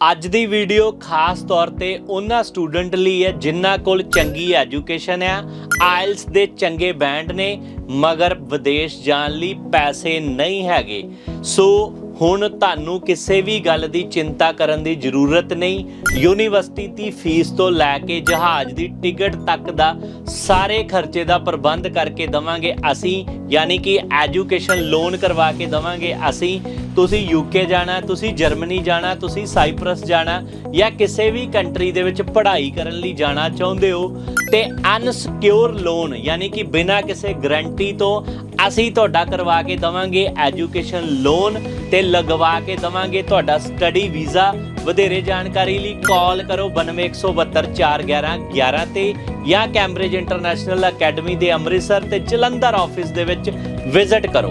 ਅੱਜ ਦੀ ਵੀਡੀਓ ਖਾਸ ਤੌਰ ਤੇ ਉਹਨਾਂ ਸਟੂਡੈਂਟ ਲਈ ਹੈ, ਜਿਨ੍ਹਾਂ ਕੋਲ ਚੰਗੀ ਐਜੂਕੇਸ਼ਨ ਆ। ਆਇਲਸ ਦੇ ਚੰਗੇ ਬੈਂਡ ਨੇ, ਮਗਰ ਵਿਦੇਸ਼ ਜਾਣ ਲਈ ਪੈਸੇ ਨਹੀਂ ਹੈਗੇ। ਸੋ ਹੁਣ ਤੁਹਾਨੂੰ ਕਿਸੇ ਵੀ ਗੱਲ ਦੀ ਚਿੰਤਾ ਕਰਨ ਦੀ ਜ਼ਰੂਰਤ ਨਹੀਂ। ਯੂਨੀਵਰਸਿਟੀ ਦੀ ਫੀਸ ਤੋਂ ਲੈ ਕੇ ਜਹਾਜ਼ ਦੀ ਟਿਕਟ ਤੱਕ ਦਾ ਸਾਰੇ ਖਰਚੇ ਦਾ ਪ੍ਰਬੰਧ ਕਰਕੇ ਦਵਾਂਗੇ ਅਸੀਂ, ਯਾਨੀ ਕਿ ਐਜੂਕੇਸ਼ਨ ਲੋਨ ਕਰਵਾ ਕੇ ਦਵਾਂਗੇ ਅਸੀਂ। ਤੁਸੀਂ ਯੂਕੇ ਜਾਣਾ, ਤੁਸੀਂ ਜਰਮਨੀ ਜਾਣਾ, ਤੁਸੀਂ ਸਾਈਪ੍ਰਸ ਜਾਣਾ ਜਾਂ ਕਿਸੇ ਵੀ ਕੰਟਰੀ ਦੇ ਵਿੱਚ ਪੜ੍ਹਾਈ ਕਰਨ ਲਈ ਜਾਣਾ ਚਾਹੁੰਦੇ ਹੋ, ਤੇ ਅਨਸਿਕਿਉਰ ਲੋਨ, ਯਾਨੀ ਕਿ ਬਿਨਾਂ ਕਿਸੇ ਗਰੰਟੀ ਤੋਂ ਅਸੀਂ ਤੁਹਾਡਾ ਕਰਵਾ ਕੇ ਦਵਾਂਗੇ ਐਜੂਕੇਸ਼ਨ ਲੋਨ ਤੇ ਲਗਵਾ ਕੇ ਦਵਾਂਗੇ ਤੁਹਾਡਾ ਸਟੱਡੀ ਵੀਜ਼ਾ। ਵਧੇਰੇ ਜਾਣਕਾਰੀ ਲਈ ਕਾਲ ਕਰੋ 9217411111 ਤੇ ਜਾਂ ਕੈਂਬਰਿਜ ਇੰਟਰਨੈਸ਼ਨਲ ਅਕੈਡਮੀ ਦੇ ਅੰਮ੍ਰਿਤਸਰ ਤੇ ਜਲੰਧਰ ਆਫਿਸ ਦੇ ਵਿੱਚ ਵਿਜ਼ਿਟ ਕਰੋ।